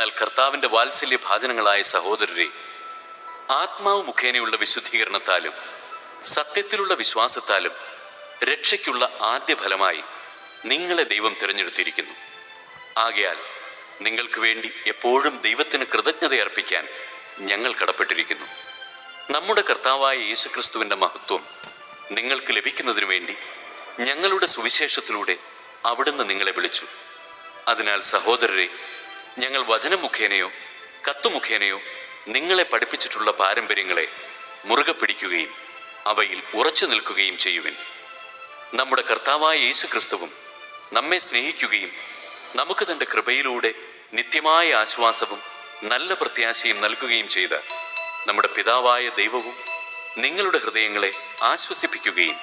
എന്നാൽ കർത്താവിന്റെ വാത്സല്യ ഭാചനങ്ങളായ സഹോദരരെ ആത്മാവ് മുഖേനയുള്ള വിശുദ്ധീകരണത്താലും സത്യത്തിലുള്ള വിശ്വാസത്താലും രക്ഷയ്ക്കുള്ള ആദ്യ ഫലമായി നിങ്ങളെ ദൈവം തിരഞ്ഞെടുത്തിരിക്കുന്നു. ആകയാൽ നിങ്ങൾക്ക് വേണ്ടി എപ്പോഴും ദൈവത്തിന് കൃതജ്ഞത അർപ്പിക്കാൻ ഞങ്ങൾ കടപ്പെട്ടിരിക്കുന്നു. നമ്മുടെ കർത്താവായ യേശുക്രിസ്തുവിന്റെ മഹത്വം നിങ്ങൾക്ക് ലഭിക്കുന്നതിനു വേണ്ടി ഞങ്ങളുടെ സുവിശേഷത്തിലൂടെ അവിടുന്ന് നിങ്ങളെ വിളിച്ചു. അതിനാൽ സഹോദരരെ ഞങ്ങൾ വചനം മുഖേനയോ കത്തുമുഖേനയോ നിങ്ങളെ പഠിപ്പിച്ചിട്ടുള്ള പാരമ്പര്യങ്ങളെ മുറുകെ പിടിക്കുകയും അവയിൽ ഉറച്ചു നിൽക്കുകയും ചെയ്യുവിൻ. നമ്മുടെ കർത്താവായ യേശു ക്രിസ്തുവും നമ്മെ സ്നേഹിക്കുകയും നമുക്ക് തന്റെ കൃപയിലൂടെ നിത്യമായ ആശ്വാസവും നല്ല പ്രത്യാശയും നൽകുകയും ചെയ്ത നമ്മുടെ പിതാവായ ദൈവവും നിങ്ങളുടെ ഹൃദയങ്ങളെ ആശ്വസിപ്പിക്കുകയും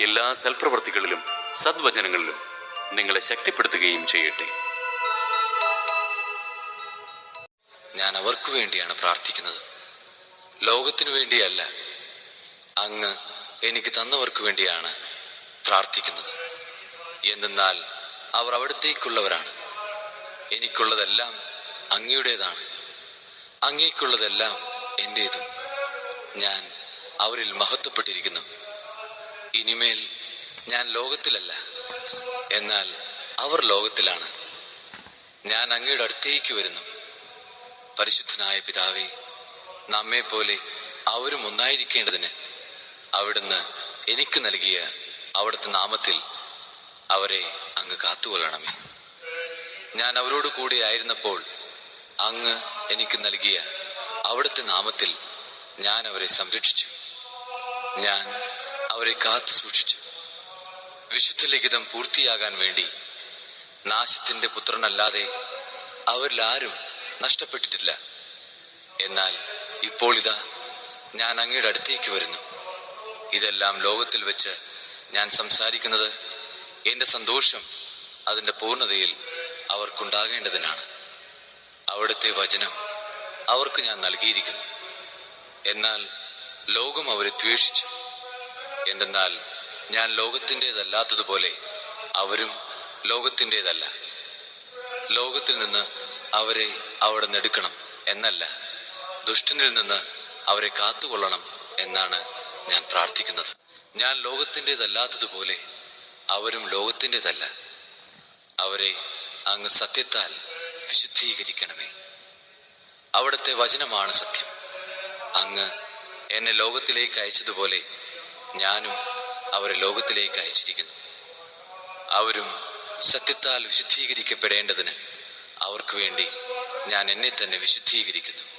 എല്ലാ സൽപ്രവൃത്തികളിലും സദ്വചനങ്ങളിലും നിങ്ങളെ ശക്തിപ്പെടുത്തുകയും ചെയ്യട്ടെ. ഞാൻ അവർക്ക് വേണ്ടിയാണ് പ്രാർത്ഥിക്കുന്നത്. ലോകത്തിനു വേണ്ടിയല്ല അങ്ങ് എനിക്ക് തന്നവർക്ക് വേണ്ടിയാണ് പ്രാർത്ഥിക്കുന്നത്. എന്തെന്നാൽ അവർ അവിടത്തേക്കുള്ളവരാണ്. എനിക്കുള്ളതെല്ലാം അങ്ങയുടേതാണ്. അങ്ങേക്കുള്ളതെല്ലാം എന്റേതും ഞാൻ അവരിൽ മഹത്വപ്പെട്ടിരിക്കുന്നു. ഇനിമേൽ ഞാൻ ലോകത്തിലല്ല എന്നാൽ അവർ ലോകത്തിലാണ്. ഞാൻ അങ്ങയുടെ അടുത്തേക്ക് വരുന്നു. പരിശുദ്ധനായ പിതാവേ നമ്മെ പോലെ അവരും ഒന്നായിരിക്കേണ്ടതിന് അവിടുന്ന് എനിക്ക് നൽകിയ അവിടുത്തെ നാമത്തിൽ അവരെ അങ്ങ് കാത്തുകൊള്ളണമേ. ഞാൻ അവരോട് കൂടെ ആയിരുന്നപ്പോൾ അങ്ങ് എനിക്ക് നൽകിയ അവിടുത്തെ നാമത്തിൽ ഞാൻ അവരെ സംരക്ഷിച്ചു. ഞാൻ അവരെ കാത്തു സൂക്ഷിച്ചു. വിശുദ്ധ ലിഖിതം പൂർത്തിയാകാൻ വേണ്ടി നാശത്തിന്റെ പുത്രനല്ലാതെ അവരിലാരും നഷ്ടപ്പെട്ടിട്ടില്ല. എന്നാൽ ഇപ്പോൾ ഇതാ ഞാൻ അങ്ങയുടെ അടുത്തേക്ക് വരുന്നു. ഇതെല്ലാം ലോകത്തിൽ വെച്ച് ഞാൻ സംസാരിക്കുന്നത് എന്റെ സന്തോഷം അതിന്റെ പൂർണതയിൽ അവർക്കുണ്ടാകേണ്ടതിനാണ്. അവിടുത്തെ വചനം അവർക്ക് ഞാൻ നൽകിയിരിക്കുന്നു. എന്നാൽ ലോകം അവരെ ദ്വേഷിച്ചു. എന്തെന്നാൽ ഞാൻ ലോകത്തിന്റെതല്ലാത്തതുപോലെ അവരും ലോകത്തിന്റെതല്ല. ലോകത്തിൽ നിന്ന് അവരെ അവിടെ നെടുക്കണം എന്നല്ല. ദുഷ്ടനിൽ നിന്ന് അവരെ കാത്തുകൊള്ളണം എന്നാണ് ഞാൻ പ്രാർത്ഥിക്കുന്നത്. ഞാൻ ലോകത്തിന്റെതല്ലാത്തതുപോലെ അവരും ലോകത്തിന്റെതല്ല. അവരെ അങ്ങ് സത്യത്താൽ വിശുദ്ധീകരിക്കണമേ. അവിടുത്തെ വചനമാണ് സത്യം. അങ്ങ് എന്നെ ലോകത്തിലേക്ക് അയച്ചതുപോലെ ഞാനും അവരെ ലോകത്തിലേക്ക് അയച്ചിരിക്കുന്നു. അവരും സത്യത്താൽ വിശുദ്ധീകരിക്കപ്പെടേണ്ടതിന് അവർക്ക് വേണ്ടി ഞാൻ എന്നെ തന്നെ വിശുദ്ധീകരിക്കുന്നു.